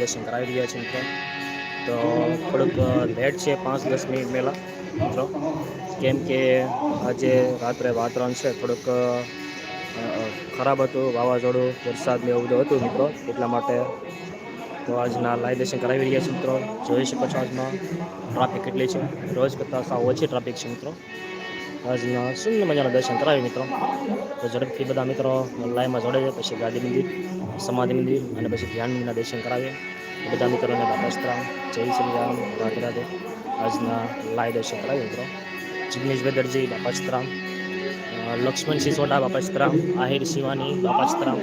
દર્શન કરાવી રહ્યા છે મિત્રો. તો થોડુંક લેટ છે, પાંચ દસ મિનિટ પહેલાં. મિત્રો, કેમ કે આજે રાત્રે વાતાવરણ છે, થોડુંક ખરાબ હતું, વાવાઝોડું, વરસાદ ને એવું બધું હતું મિત્રો, એટલા માટે તો આજના લાઈવ દર્શન કરાવી રહ્યા છે મિત્રો. જોઈ શકો છો આજમાં ટ્રાફિક કેટલી છે. રોજ કરતાં સાવ ઓછી ટ્રાફિક છે મિત્રો. આજના સુંદર મજાના દર્શન કરાવી મિત્રો. તો ઝડપથી બધા મિત્રો લાઈનમાં જોડે છે પછી ગાંધી મંદિર, સમાધિ મંદિર અને પછી ધ્યાન મંદિરના દર્શન કરાવીએ. બધા મિત્રોને બાપાસ્ત્રામ જય શ્રી રામ, રાધે રાધે. આજના લાઈ દર્શન કરાવીએ મિત્રો. જિગ્નેશ ભેદરજી બાપાસ્તરામ લક્ષ્મણ સિસોડા બાપાસ્તરામ આહિર શિવાની બાપાસ્ત્રામ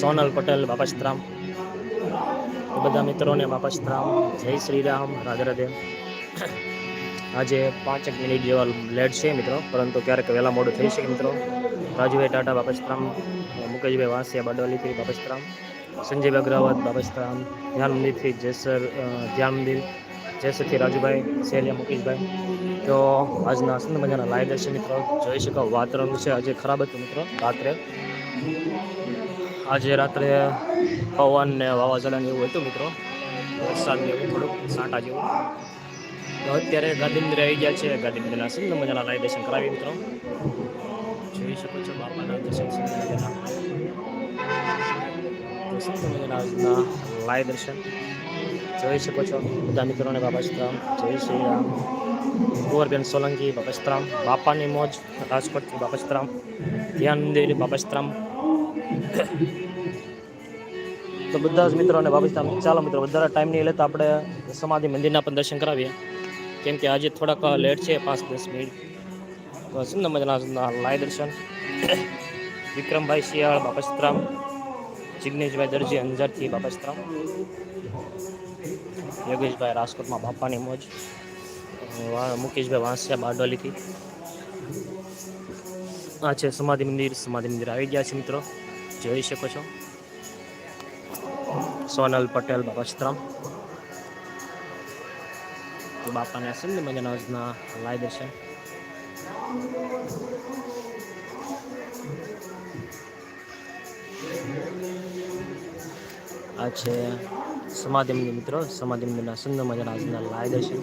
સોનલ પટેલ બાપાસ્તરામ બધા મિત્રોને બાપાસ્ત્રામ જય શ્રી રામ, રાધે રાધે. આજે પાંચેક મિનિટ જેવા લેટ છે મિત્રો, પરંતુ ક્યારેક વહેલા મોડું થઈ શકે મિત્રો. રાજુભાઈ ટાટા બાપસ્તરામ મુકેશભાઈ વાંસિયા બાડવાલીથી બાપસ્તરામ સંજયભાઈ અગ્રવાલ બાપસ્તરામ ધ્યાન મંદિરથી જેસર ધ્યાન મંદિર જેસરથી રાજુભાઈ સેલિયા મુકેશભાઈ. તો આજના સુંદર મજાના લાઈવ દર્શન મિત્રો, જોઈ શકો વાતાવરણ છે. આજે ખરાબ હતું મિત્રો, રાત્રે. આજે રાત્રે પવન ને વાવાઝોડાને એવું હતું મિત્રો વરસાદ એવું થોડુંક સાંટા જેવું. તો અત્યારે ગાંધી મંદિરે આવી ગયા છે. ગાંધી મંદિરના સુંદર મજાના લાઈવ દર્શન કરાવી મિત્રો. જોઈ શકો છો બાપાના દર્શન સુંદર મજાના. સુંદર દર્શન. જોઈ શકો છો બધા મિત્રોને બાબા શ્રામ જય શ્રી રામ કુંવરબેન સોલંકી બાપસ્તરામ બાપાની મોજ રાજકોટથી બાપસ્તરામ ધ્યાન મંદિર બાપસ્તરામ તો બધા જ મિત્રોને બાપસ્તરામ ચાલો મિત્રો, વધારે ટાઈમ નહીં લેતા આપણે સમાધિ મંદિરના પણ દર્શન કરાવીએ. કેમ કે આજે થોડાક લેટ છે, પાંચ દસ મિનિટ. તો મજાના લાય દર્શન. વિક્રમભાઈ શિયાળ બાપસ્તરામ જિગ્નેશભાઈ દરજી, અંજારથી બાપસ્ત્રામ યોગેશભાઈ રાજકોટમાં બાપાની મોજ. મુકેશભાઈ વાંસિયા બારડોલીથી. આ છે સમાધિ મંદિર. સમાધિ મંદિર આવી ગયા છે મિત્રો. જોઈ શકો છો. સોનલ પટેલ બાપસ્તરામ તો બાપાને સુંદર મજાના આજના લાય દેશે આ છે સમાધિ મંદિર મિત્રો સમાધિ મંદિરના સુંદર મજાના આજના લાય દર્શન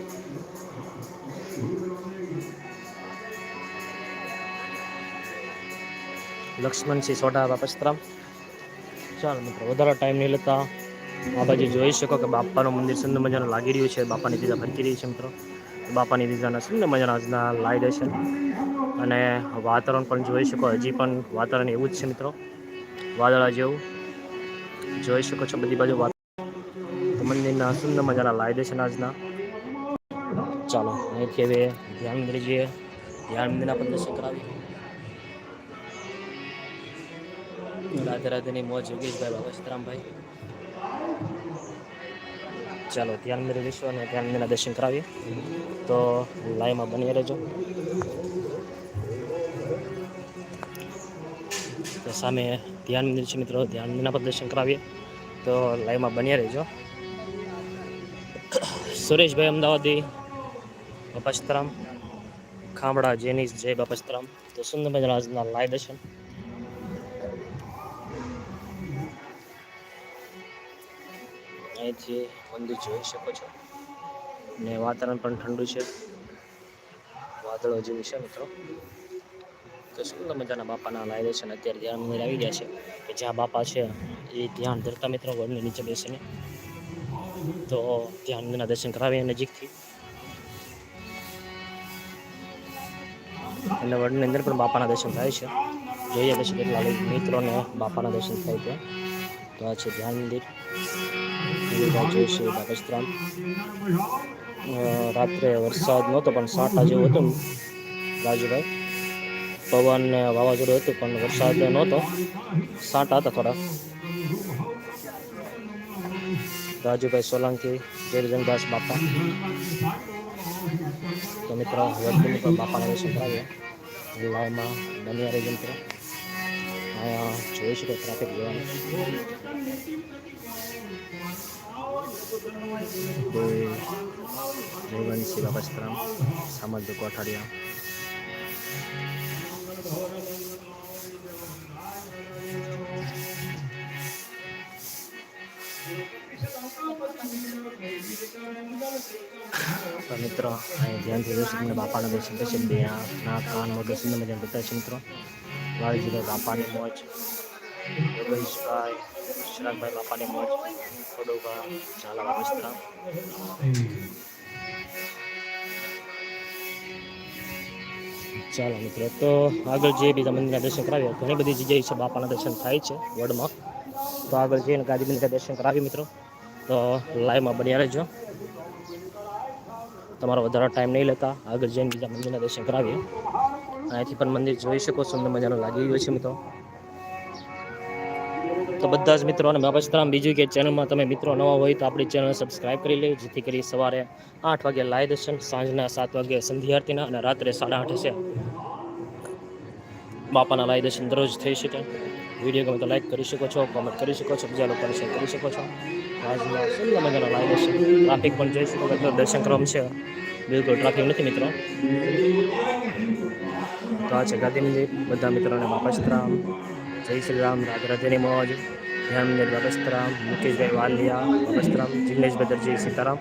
લક્ષ્મણસિંહ સોઢા બાપસ્ત્રામ ચાલો મિત્રો વધારે ટાઈમ નહીં લેતા આ બાજુ જોઈ શકો કે બાપાનું મંદિર સુંદર મજાનું લાગી રહ્યું છે. બાપાની દીધા ફરકી રહી છે મિત્રો. બાપાની દીધાના સુંદર મજાના આજના લાઈ છે અને વાતાવરણ પણ જોઈ શકો. હજી પણ વાતાવરણ એવું જ છે મિત્રો. વાદળા જેવું. જોઈ શકો છો બધી બાજુ મંદિરના સુંદર મજાના લાઈ છે આજના. ચાલો, અહીંથી હવે ધ્યાન મંદિર જઈએ ધ્યાન મંદિરના પણ દર્શન કરાવીએ રાધે રાધેની મોજ યોગેશભાઈ બાબા ચાલો, ધ્યાન મેળવી લઈશું અને ધ્યાન મંદિરના દર્શન કરાવીએ. તો લાઈવમાં બની રહેજો. તો સામે ધ્યાન મંદિર છે મિત્રો, ધ્યાન મંદિરના પણ દર્શન કરાવીએ. તો લાઈવમાં બન્યા રહેજો. સુરેશભાઈ અમદાવાદી બાપસ્તરામ ખામડા જેનીસ, જય બાપસ્તરામ તો સુંદર મજાના આજના દર્શન. અહીંથી મંદિર જોઈ શકો છો ને વાતાવરણ પણ ઠંડુ છે વાદળો જેવું છે મિત્રો તો સુંદર મજાના બાપાના લાય છે અત્યારે ધ્યાન મંદિર આવી ગયા છે કે જ્યાં બાપા છે એ ધ્યાન ધરતા મિત્રો વડની નીચે બેસીને તો ધ્યાન મંદિરના દર્શન કરાવીએ નજીકથી અને વડની અંદર પણ બાપાના દર્શન થાય છે જોઈએ પછી કેટલા લોકો મિત્રોને બાપાના દર્શન થાય ત્યાં તો આ છે ધ્યાન મંદિર બાપસ્તરામ રાત્રે વરસાદ નહોતો, પણ સાંટા જેવું હતું રાજુભાઈ. પવન ને વાવાઝોડું હતું, પણ વરસાદ નહોતો. સાંટા હતા થોડા. રાજુભાઈ સોલંકી જયરજનદાસ બાપા. તો મિત્રો વડની પણ બાપાના Ayo, cuy sih kok terakhir gue. Gue bukan si bapak sekarang sama Joko Atalia. Pemitro, ayo jangan terus menebakkan lebih sempit sendirian. Nah, kan mau dosen menjadi pertanyaan વાળીજીભાઈ બાપાની મોજ યોગેશભાઈ શિરાગભાઈ બાપાની મોજ થોડુંક ઝાલા વસ્ત્રા ચાલો મિત્રો, તો આગળ જે બીજા મંદિરના દર્શન કરાવ્યા ઘણી બધી જગ્યાએ છે બાપાના દર્શન થાય છે વડમાં. તો આગળ જઈને ગાદી મંદિરના દર્શન કરાવી મિત્રો. તો લાઈવમાં બન્યા રહેજો. તમારો વધારે ટાઈમ નહીં લેતા. આગળ જઈને બીજા મંદિરના દર્શન કરાવીએ. અહીંથી પણ મંદિર જોઈ શકો સુંદર મજાનું લાગી ગયું છે મિત્રો. તો બધા જ મિત્રો, અને બાબસ્તરામ બીજું કે ચેનલમાં તમે મિત્રો નવા હોય તો આપણી ચેનલ સબસ્ક્રાઇબ કરી લે જેથી કરી સવારે આઠ વાગે લાય દર્શન, સાંજના સાત વાગે સંધ્યા આરતીના, અને રાત્રે સાડા આઠે છે. બાપાના લાય દર્શન દરરોજ થઈ શકે. વીડિયો ગમે તો લાઈક કરી શકો છો કોમેન્ટ કરી શકો છો, બીજા લોકોને શેર કરી શકો છો. આજના સુંદર મજાના દર્શન. ટ્રાફિક પણ જોઈ શકો દર્શન ક્રમ છે બિલકુલ ટ્રાફિક નથી મિત્રો. તો આ છે ગાંધી મંદિર બધા મિત્રોને બાપસ્તરામ જય શ્રી રામ રાધરાધેની મોજ. ધ્યાનદેવ બાપસ્તરામ મુકેશભાઈ વાલિયા બાપસ્તરામ જિગ્નેશભાઈ દરજી સીતારામ.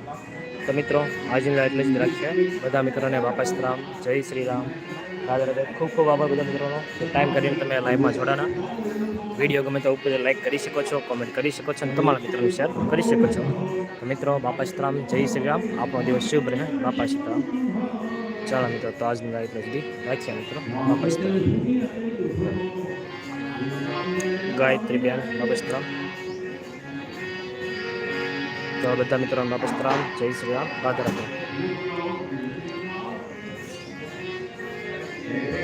તો મિત્રો, આજની એટલે જ રાખીએ બધા મિત્રોને બાપસ્તરામ જય શ્રી રામ. રાધરાધે રાધે. ખૂબ ખૂબ આભાર બધા મિત્રોનો. ટાઈમ કરીને તમે લાઈવમાં જોડાના. વીડિયો ગમે તો ઉપર લાઈક કરી શકો છો કોમેન્ટ કરી શકો છો, અને તમારા મિત્રોને શેર કરી શકો છો. તો મિત્રો બાપસ્તરામ જય શ્રી રામ. આપણો દિવસ શુભ રહે. બાપા સીતારામ ચાલો મિત્રો, તો આજની લાઈટ સુધી રાખીએ મિત્રો. નમસ્કાર ગાયત્રી બેન નમસ્કાર તો બધા મિત્રો નમસ્કાર જય શ્રી રામ. રાધે રાધે.